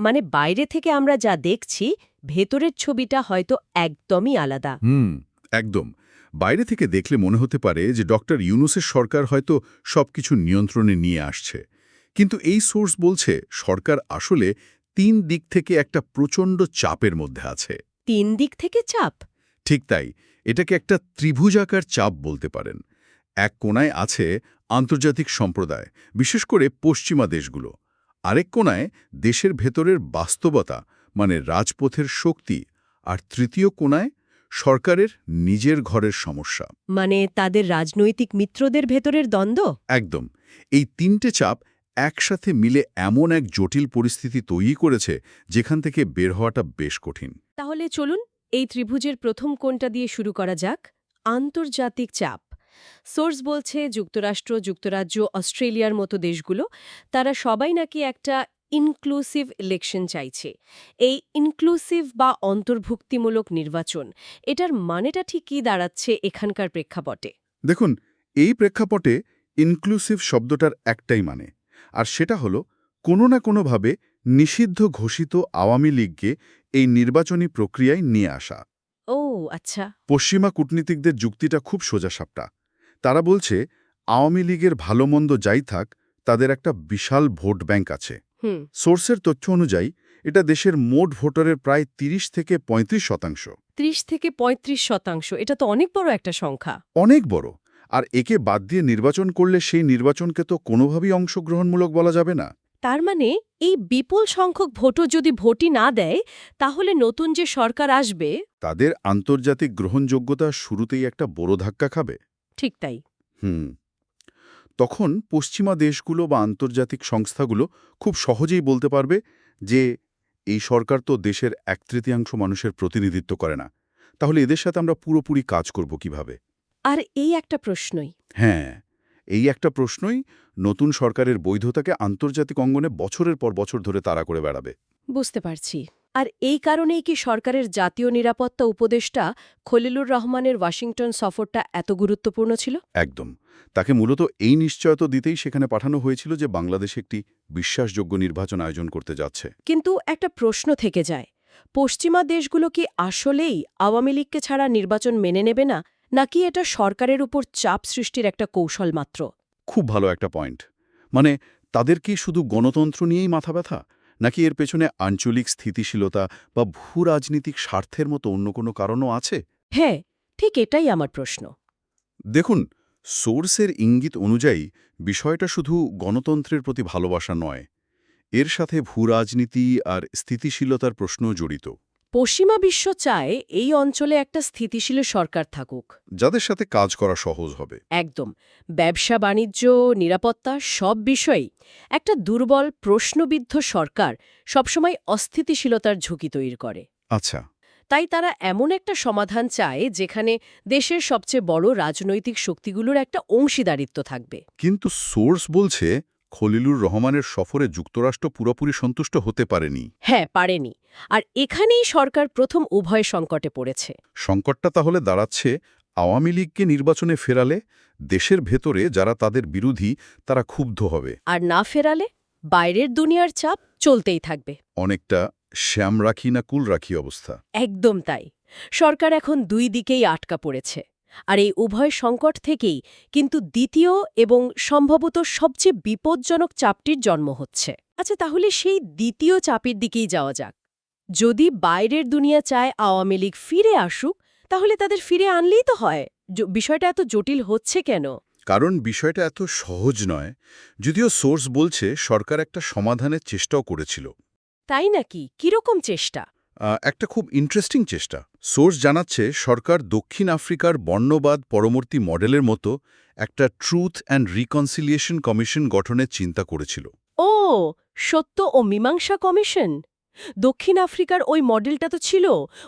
মানে বাইরে থেকে আমরা যা দেখছি ভেতরের ছবিটা হয়তো একদমই আলাদা। হুম একদম। বাইরে থেকে দেখলে মনে হতে পারে যে ডক্টর ইউনুসের সরকার হয়তো সবকিছু নিয়ন্ত্রণে নিয়ে আসছে। কিন্তু এই সোর্স বলছে সরকার আসলে তিন দিক থেকে একটা প্রচণ্ড চাপের মধ্যে আছে। তিন দিক থেকে চাপ? ঠিক তাই এটাকে একটা ত্রিভুজাকার চাপ বলতে পারেন। এক কোণায় আছে আন্তর্জাতিক সম্প্রদায় বিশেষ করে পশ্চিমা দেশগুলো। আরেক কোণায় দেশের ভেতরের বাস্তবতা মানে রাজপথের শক্তি আর তৃতীয় কোণায় সরকারের নিজের ঘরের সমস্যা। মানে তাদের রাজনৈতিক মিত্রদের ভেতরের দ্বন্দ্ব? একদম। এই তিনটে চাপ একসাথে মিলে এমন এক জটিল পরিস্থিতি তৈরি করেছে যেখান থেকে বের হওয়াটা বেশ কঠিন। তাহলে চলুন এই ত্রিভুজের প্রথম কোণটা দিয়ে শুরু করা যাক আন্তর্জাতিক চাপ। সোর্স বলছে যুক্তরাষ্ট্র যুক্তরাজ্য অস্ট্রেলিয়ার মতো দেশগুলো তারা সবাই নাকি একটা ইনক্লুসিভ ইলেকশন চাইছে। এই ইনক্লুসিভ বা অন্তর্ভুক্তিমূলক নির্বাচন এটার মানেটা ঠিক কী দাঁড়াচ্ছে এখানকার প্রেক্ষাপটে। দেখুন এই প্রেক্ষাপটে ইনক্লুসিভ শব্দটার একটাই মানে আর সেটা হলো কোনো না কোনোভাবে নিষিদ্ধ ঘোষিত আওয়ামী লীগকে এই নির্বাচনী প্রক্রিয়ায় নিয়ে আসা। ও আচ্ছা। পশ্চিমা কূটনীতিকদের যুক্তিটা খুব সোজাসাপটা। তারা বলছে আওয়ামী লীগের ভালোমন্দ যাই থাক তাদের একটা বিশাল ভোট ব্যাংক আছে। সোর্সের তথ্য অনুযায়ী এটা দেশের মোট ভোটারের প্রায় ৩০ থেকে ৩৫ শতাংশ। ত্রিশ থেকে ৩৫ শতাংশ এটা তো অনেক বড় একটা সংখ্যা। অনেক বড়। আর একে বাদ দিয়ে নির্বাচন করলে সেই নির্বাচনকে তো কোনোভাবেই অংশগ্রহণমূলক বলা যাবে না। তার মানে এই বিপুল সংখ্যক ভোটও যদি ভোটই না দেয় তাহলে নতুন যে সরকার আসবে তাদের আন্তর্জাতিক গ্রহণযোগ্যতা শুরুতেই একটা বড় ধাক্কা খাবে। ঠিক তাই। হুম। তখন পশ্চিমা দেশগুলো বা আন্তর্জাতিক সংস্থাগুলো খুব সহজেই বলতে পারবে যে এই সরকার তো দেশের এক তৃতীয়াংশ মানুষের প্রতিনিধিত্ব করে না। তাহলে এদের সাথে আমরা পুরোপুরি কাজ করব কীভাবে? আর এই একটা প্রশ্নই। হ্যাঁ এই একটা প্রশ্নই নতুন সরকারের বৈধতাকে আন্তর্জাতিক অঙ্গনে বছরের পর বছর ধরে তাড়া করে বেড়াবে। বুঝতে পারছি। আর এই কারণেই কি সরকারের জাতীয় নিরাপত্তা উপদেষ্টা খলিলুর রহমানের ওয়াশিংটন সফরটা এত গুরুত্বপূর্ণ ছিল? একদম। তাকে মূলত এই নিশ্চয়তা দিতেই সেখানে পাঠানো হয়েছিল যে বাংলাদেশ একটি বিশ্বাসযোগ্য নির্বাচন আয়োজন করতে যাচ্ছে। কিন্তু একটা প্রশ্ন থেকে যায়। পশ্চিমা দেশগুলো কি আসলেই আওয়ামী লীগকে ছাড়া নির্বাচন মেনে নেবে না নাকি এটা সরকারের উপর চাপ সৃষ্টির একটা কৌশল মাত্র? খুব ভালো একটা পয়েন্ট। মানে তাদের কি শুধু গণতন্ত্র নিয়েই মাথা ব্যথা? নাকি এর পেছনে আঞ্চলিক স্থিতিশীলতা বা ভূ রাজনীতিক স্বার্থের মতো অন্য কোনো কারণও আছে? হ্যাঁ ঠিক এটাই আমার প্রশ্ন। দেখুন সোর্সের ইঙ্গিত অনুযায়ী বিষয়টা শুধু গণতন্ত্রের প্রতি ভালোবাসা নয় এর সাথে ভূ রাজনীতি আর স্থিতিশীলতার প্রশ্নও জড়িত। পশ্চিমা বিশ্ব চায় এই অঞ্চলে একটা স্থিতিশীল সরকার থাকুক। যাদের সাথে কাজ করা সহজ হবে। একদম। ব্যবসা বাণিজ্য নিরাপত্তা সব বিষয়েই একটা দুর্বল প্রশ্নবিদ্ধ সরকার সবসময় অস্থিতিশীলতার ঝুঁকি তৈরি করে। আচ্ছা। তাই তারা এমন একটা সমাধান চায় যেখানে দেশের সবচেয়ে বড় রাজনৈতিক শক্তিগুলোর একটা অংশীদারিত্ব থাকবে। কিন্তু সোর্স বলছে খলিলুর রহমানের সফরে যুক্তরাষ্ট্র পুরোপুরি সন্তুষ্ট হতে পারেনি। হ্যাঁ পারেনি। আর এখানেই সরকার প্রথম উভয় সংকটে পড়েছে। সংকটটা তাহলে দাঁড়াচ্ছে আওয়ামী লীগকে নির্বাচনে ফেরালে দেশের ভেতরে যারা তাদের বিরোধী তারা ক্ষুব্ধ হবে। আর না ফেরালে বাইরের দুনিয়ার চাপ চলতেই থাকবে। অনেকটা শ্যাম রাখি না কুল রাখি অবস্থা। একদম তাই। সরকার এখন দুই দিকেই আটকা পড়েছে। আর এই উভয় সংকট থেকেই কিন্তু দ্বিতীয় এবং সম্ভবত সবচেয়ে বিপজ্জনক চাপটির জন্ম হচ্ছে। আচ্ছা তাহলে সেই দ্বিতীয় চাপের দিকেই যাওয়া যাক। যদি বাইরের দুনিয়া চায় আওয়ামী লীগ ফিরে আসুক তাহলে তাদের ফিরে আনলেই তো হয়। বিষয়টা এত জটিল হচ্ছে কেন? কারণ বিষয়টা এত সহজ নয় যদিও সোর্স বলছে সরকার একটা সমাধানের চেষ্টাও করেছিল। তাই নাকি? কীরকম চেষ্টা? একটা খুব ইন্টারেস্টিং চেষ্টা। সোর্স জানাচ্ছে সরকার দক্ষিণ আফ্রিকার বর্ণবাদ পরবর্তী মডেলের মতো একটা ট্রুথ অ্যান্ড রিকনসিলিয়েশন কমিশন গঠনের চিন্তা করেছিল। ও সত্য ও মীমাংসা কমিশন? দক্ষিণ আফ্রিকার ওই মডেলটা তো ছিল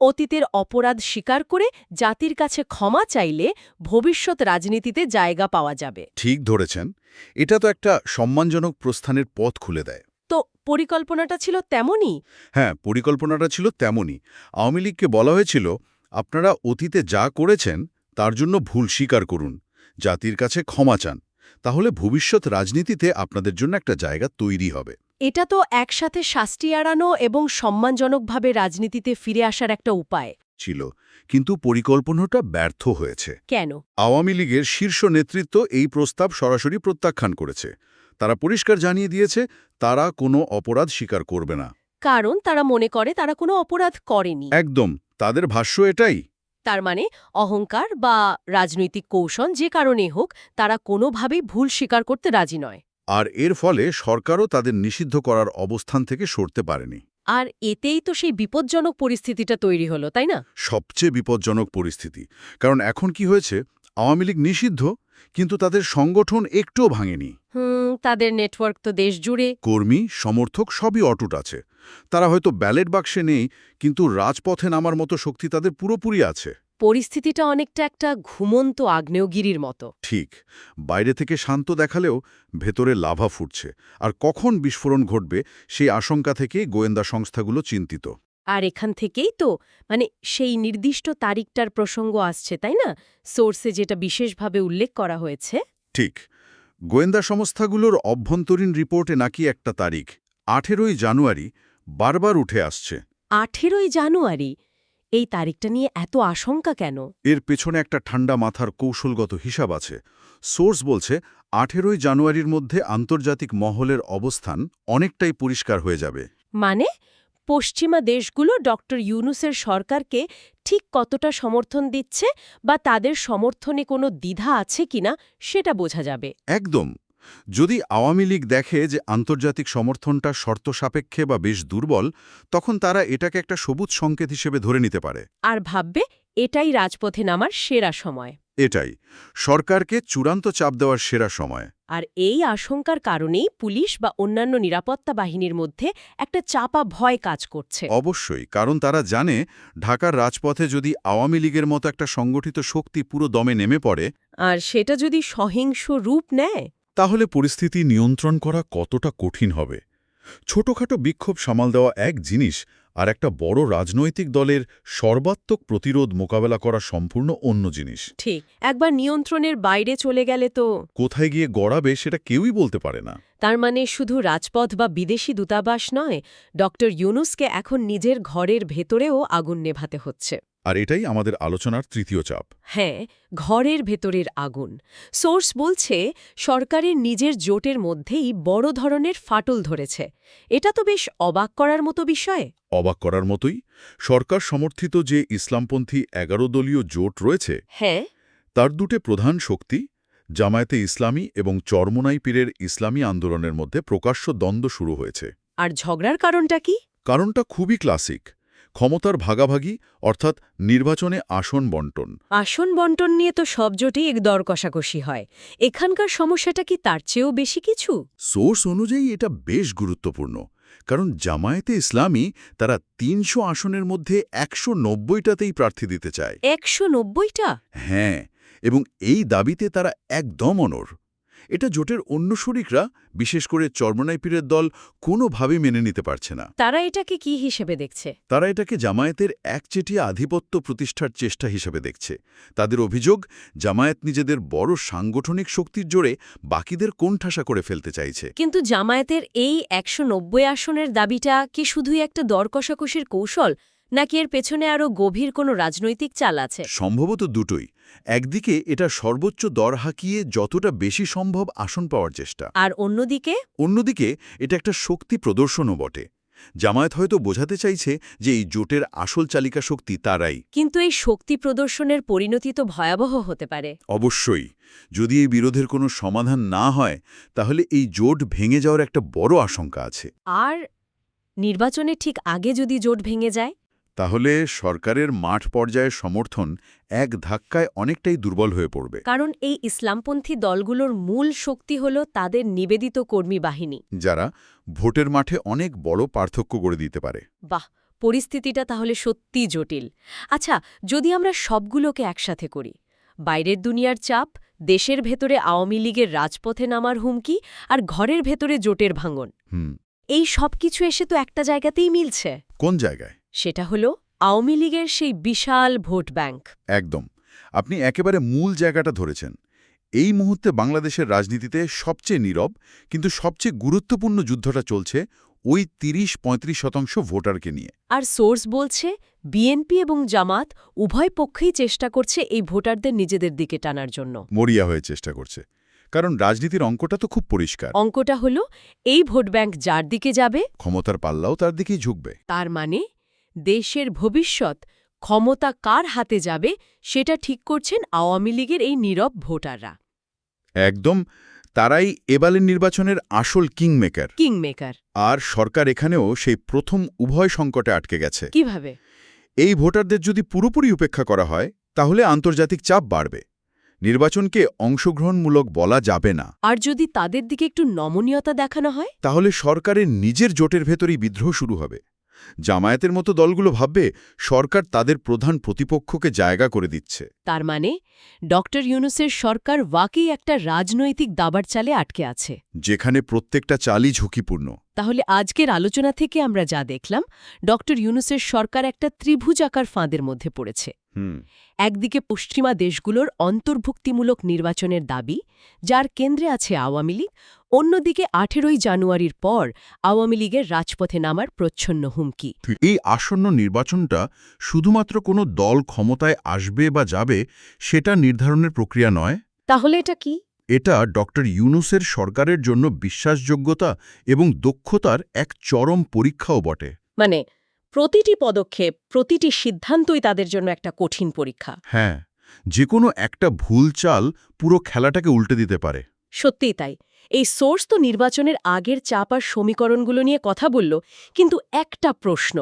অতীতের অপরাধ স্বীকার করে জাতির কাছে ক্ষমা চাইলে ভবিষ্যৎ রাজনীতিতে জায়গা পাওয়া যাবে। ঠিক ধরেছেন। এটা তো একটা সম্মানজনক প্রস্থানের পথ খুলে দেয়। তো পরিকল্পনাটা ছিল তেমনই? হ্যাঁ পরিকল্পনাটা ছিল তেমনই। আওয়ামী লীগকে বলা হয়েছিল আপনারা অতীতে যা করেছেন তার জন্য ভুল স্বীকার করুন। জাতির কাছে ক্ষমা চান। তাহলে ভবিষ্যৎ রাজনীতিতে আপনাদের জন্য একটা জায়গা তৈরি হবে। এটা তো একসাথে শাস্তি এড়ানো এবং সম্মানজনকভাবে রাজনীতিতে ফিরে আসার একটা উপায়। ছিল। কিন্তু পরিকল্পনাটা ব্যর্থ হয়েছে। কেন? আওয়ামী লীগের শীর্ষ নেতৃত্ব এই প্রস্তাব সরাসরি প্রত্যাখ্যান করেছে। তারা পরিষ্কার জানিয়ে দিয়েছে তারা কোনো অপরাধ স্বীকার করবে না। কারণ তারা মনে করে তারা কোনো অপরাধ করেনি। একদম তাদের ভাষ্য এটাই। তার মানে অহংকার বা রাজনৈতিক কৌশল যে কারণে হোক তারা কোনোভাবেই ভুল স্বীকার করতে রাজি নয়। আর এর ফলে সরকারও তাদের নিষিদ্ধ করার অবস্থান থেকে সরতে পারেনি। আর এতেই তো সেই বিপজ্জনক পরিস্থিতিটা তৈরি হলো তাই না? সবচেয়ে বিপজ্জনক পরিস্থিতি। কারণ এখন কি হয়েছে? আওয়ামী লীগ নিষিদ্ধ কিন্তু তাদের সংগঠন একটুও ভাঙেনি। তাদের নেটওয়ার্ক তো দেশ জুড়ে। কর্মী সমর্থক সবই অটুট আছে। তারা হয়তো ব্যালেট বাক্সে নেই কিন্তু রাজপথে নামার মতো শক্তি তাদের পুরোপুরি আছে। পরিস্থিতিটা অনেকটা একটা ঘুমন্ত আগ্নেয়গিরির মতো। ঠিক বাইরে থেকে শান্ত দেখালেও ভেতরে লাভা ফুটছে আর কখন বিস্ফোরণ ঘটবে সেই আশঙ্কা থেকে গোয়েন্দা সংস্থাগুলো চিন্তিত। আর এখান থেকেই তো মানে সেই নির্দিষ্ট তারিখটার প্রসঙ্গ আসছে তাই না? সোর্সে যেটা বিশেষভাবে উল্লেখ করা হয়েছে। ঠিক। গোয়েন্দা সংস্থাগুলোর অভ্যন্তরীণ রিপোর্টে নাকি একটা তারিখ আঠেরোই জানুয়ারি বারবার উঠে আসছে। আঠেরোই জানুয়ারি? এই তারিখটা নিয়ে এত আশঙ্কা কেন? এর পেছনে একটা ঠান্ডা মাথার কৌশলগত হিসাব আছে। সোর্স বলছে আঠেরোই জানুয়ারির মধ্যে আন্তর্জাতিক মহলের অবস্থান অনেকটাই পরিষ্কার হয়ে যাবে। মানে? পশ্চিমা দেশগুলো ডক্টর ইউনুসের সরকারকে ঠিক কতটা সমর্থন দিচ্ছে বা তাদের সমর্থনে কোনো দ্বিধা আছে কিনা সেটা বোঝা যাবে। একদম। যদি আওয়ামী লীগ দেখে যে আন্তর্জাতিক সমর্থনটা শর্ত সাপেক্ষে বা বেশ দুর্বল তখন তারা এটাকে একটা সবুজ সংকেত হিসেবে ধরে নিতে পারে। আর ভাববে এটাই রাজপথে নামার সেরা সময়। এটাই সরকারকে চূড়ান্ত চাপ দেওয়ার সেরা সময়। আর এই আশঙ্কার কারণেই পুলিশ বা অন্যান্য নিরাপত্তা বাহিনীর মধ্যে একটা চাপা ভয় কাজ করছে। অবশ্যই কারণ তারা জানে ঢাকার রাজপথে যদি আওয়ামী লীগের মতো একটা সংগঠিত শক্তি পুরো দমে নেমে পড়ে আর সেটা যদি সহিংস রূপ নেয়? তাহলে পরিস্থিতি নিয়ন্ত্রণ করা কতটা কঠিন হবে? ছোটখাটো বিক্ষোভ সামাল দেওয়া এক জিনিস আর একটা বড় রাজনৈতিক দলের সর্বাত্মক প্রতিরোধ মোকাবেলা করা সম্পূর্ণ অন্য জিনিস। ঠিক একবার নিয়ন্ত্রণের বাইরে চলে গেলে তো কোথায় গিয়ে গড়াবে সেটা কেউই বলতে পারে না। তার মানে শুধু রাজপথ বা বিদেশি দূতাবাস নয় ডক্টর ইউনুসকে এখন নিজের ঘরের ভেতরেও আগুন নেভাতে হচ্ছে। আর এটাই আমাদের আলোচনার তৃতীয় চাপ। হ্যাঁ ঘরের ভেতরের আগুন। সোর্স বলছে সরকারের নিজের জোটের মধ্যেই বড় ধরনের ফাটল ধরেছে। এটা তো বেশ অবাক করার মতো বিষয়। অবাক করার মতোই সরকার সমর্থিত যে ইসলামপন্থী এগারো দলীয় জোট রয়েছে হ্যাঁ। তার দুটে প্রধান শক্তি জামায়াতে ইসলামী এবং চরমোনাই পীরের ইসলামী আন্দোলনের মধ্যে প্রকাশ্য দ্বন্দ্ব শুরু হয়েছে। আর ঝগড়ার কারণটা কি? কারণটা খুবই ক্লাসিক। ক্ষমতার ভাগাভাগি অর্থাৎ নির্বাচনে আসন বন্টন। আসন বন্টন নিয়ে তো সব জোটেই এক দর কষাকষি হয়। এখানকার সমস্যাটা কি তার চেয়েও বেশি কিছু? সোর্স অনুযায়ী এটা বেশ গুরুত্বপূর্ণ কারণ জামায়াতে ইসলামী তারা তিনশো আসনের মধ্যে একশো নব্বইটাতেই প্রার্থী দিতে চায়। একশো নব্বইটা? হ্যাঁ এবং এই দাবিতে তারা একদম অনর এটা জোটের অন্য শরিকরা বিশেষ করে চর্মনাই পীরের দল কোনোভাবেই মেনে নিতে পারছে না। তারা এটাকে কি হিসেবে দেখছে? তারা এটাকে জামায়াতের একচেটিয়া আধিপত্য প্রতিষ্ঠার চেষ্টা হিসেবে দেখছে। তাদের অভিযোগ জামায়াত নিজেদের বড় সাংগঠনিক শক্তির জোরে বাকিদের কোণঠাসা করে ফেলতে চাইছে। কিন্তু জামায়াতের এই একশো নব্বই আসনের দাবিটা কি শুধুই একটা দর কষাকষির কৌশল নাকি এর পেছনে আরও গভীর কোনো রাজনৈতিক চাল আছে? সম্ভবত দুটোই। একদিকে এটা সর্বোচ্চ দর হাঁকিয়ে যতটা বেশি সম্ভব আসন পাওয়ার চেষ্টা। আর অন্যদিকে? অন্যদিকে এটা একটা শক্তি প্রদর্শনও বটে। জামায়াত হয়তো বোঝাতে চাইছে যে এই জোটের আসল চালিকা শক্তি তারাই। কিন্তু এই শক্তি প্রদর্শনের পরিণতি তো ভয়াবহ হতে পারে। অবশ্যই যদি এই বিরোধের কোনো সমাধান না হয় তাহলে এই জোট ভেঙে যাওয়ার একটা বড় আশঙ্কা আছে। আর নির্বাচনের ঠিক আগে যদি জোট ভেঙে যায়? তাহলে সরকারের মাঠ পর্যায়ের সমর্থন এক ধাক্কায় অনেকটাই দুর্বল হয়ে পড়বে। কারণ এই ইসলামপন্থী দলগুলোর মূল শক্তি হল তাদের নিবেদিত কর্মী বাহিনী। যারা ভোটের মাঠে অনেক বড় পার্থক্য গড়ে দিতে পারে। বাহ পরিস্থিতিটা তাহলে সত্যিই জটিল। আচ্ছা যদি আমরা সবগুলোকে একসাথে করি বাইরের দুনিয়ার চাপ দেশের ভেতরে আওয়ামী লীগের রাজপথে নামার হুমকি আর ঘরের ভেতরে জোটের ভাঙন হুম। এই সব কিছু এসে তো একটা জায়গাতেই মিলছে। কোন জায়গায়? সেটা হলো আওয়ামী লীগের সেই বিশাল ভোট ব্যাংক। একদম। আপনি একেবারে মূল জায়গাটা ধরেছেন। এই মুহূর্তে বাংলাদেশের রাজনীতিতে সবচেয়ে নীরব কিন্তু সবচেয়ে গুরুত্বপূর্ণ যুদ্ধটা চলছে ওই তিরিশ পঁয়ত্রিশ শতাংশ ভোটারকে নিয়ে। আর সোর্স বলছে বিএনপি এবং জামাত উভয় পক্ষেই চেষ্টা করছে এই ভোটারদের নিজেদের দিকে টানার জন্য। মরিয়া হয়ে চেষ্টা করছে। কারণ রাজনীতির অঙ্কটা তো খুব পরিষ্কার। অঙ্কটা হলো এই ভোট ব্যাংক যার দিকে যাবে ক্ষমতার পাল্লাও তার দিকেই ঝুঁকবে। তার মানে দেশের ভবিষ্যৎ ক্ষমতা কার হাতে যাবে সেটা ঠিক করছেন আওয়ামী লীগের এই নীরব ভোটাররা। একদম তারাই এবারের নির্বাচনের আসল কিংমেকার। কিংমেকার। আর সরকার এখানেও সেই প্রথম উভয় সংকটে আটকে গেছে। কীভাবে? এই ভোটারদের যদি পুরোপুরি উপেক্ষা করা হয় তাহলে আন্তর্জাতিক চাপ বাড়বে। নির্বাচনকে অংশগ্রহণমূলক বলা যাবে না। আর যদি তাদের দিকে একটু নমনীয়তা দেখানো হয়? তাহলে সরকারের নিজের জোটের ভেতরেই বিদ্রোহ শুরু হবে। জামায়াতের মতো দলগুলো ভাববে সরকার তাদের প্রধান প্রতিপক্ষকে জায়গা করে দিচ্ছে। তার মানে ডক্টর ইউনুসের সরকার ওয়াকেই একটা রাজনৈতিক দাবার চালে আটকে আছে। যেখানে প্রত্যেকটা চালই ঝুঁকিপূর্ণ। তাহলে আজকের আলোচনা থেকে আমরা যা দেখলাম ডক্টর ইউনুসের সরকার একটা ত্রিভুজাকার ফাঁদের মধ্যে পড়েছে। একদিকে পশ্চিমা দেশগুলোর অন্তর্ভুক্তিমূলক নির্বাচনের দাবি যার কেন্দ্রে আছে আওয়ামী লীগ অন্যদিকে আঠেরোই জানুয়ারির পর আওয়ামী লীগের রাজপথে নামার প্রচ্ছন্ন হুমকি। এই আসন্ন নির্বাচনটা শুধুমাত্র কোনো দল ক্ষমতায় আসবে বা যাবে সেটা নির্ধারণের প্রক্রিয়া নয়? তাহলে এটা কি? এটা ডক্টর ইউনুসের সরকারের জন্য বিশ্বাসযোগ্যতা এবং দক্ষতার এক চরম পরীক্ষাও বটে। মানে প্রতিটি পদক্ষেপ প্রতিটি সিদ্ধান্তই তাদের জন্য একটা কঠিন পরীক্ষা। হ্যাঁ যে কোনো একটা ভুল চাল পুরো খেলাটাকে উল্টে দিতে পারে। সত্যিই তাই। এই সোর্স তো নির্বাচনের আগের চাপ আর সমীকরণগুলো নিয়ে কথা বলল কিন্তু একটা প্রশ্ন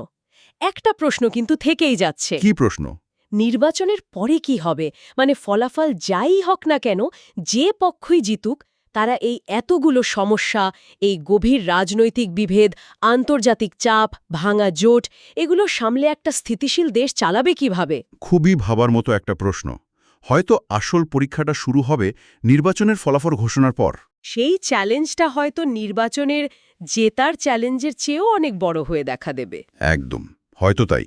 একটা প্রশ্ন কিন্তু থেকেই যাচ্ছে। কি প্রশ্ন? নির্বাচনের পরে কি হবে? মানে ফলাফল যাই হোক না কেন যে পক্ষই জিতুক তারা এই এতগুলো সমস্যা এই গভীর রাজনৈতিক বিভেদ আন্তর্জাতিক চাপ ভাঙা জোট এগুলো সামলে একটা স্থিতিশীল দেশ চালাবে কীভাবে? খুবই ভাবার মতো একটা প্রশ্ন। হয়তো আসল পরীক্ষাটা শুরু হবে নির্বাচনের ফলাফল ঘোষণার পর। সেই চ্যালেঞ্জটা হয়তো নির্বাচনের জেতার চ্যালেঞ্জের চেয়েও অনেক বড় হয়ে দেখা দেবে। একদম। হয়তো তাই।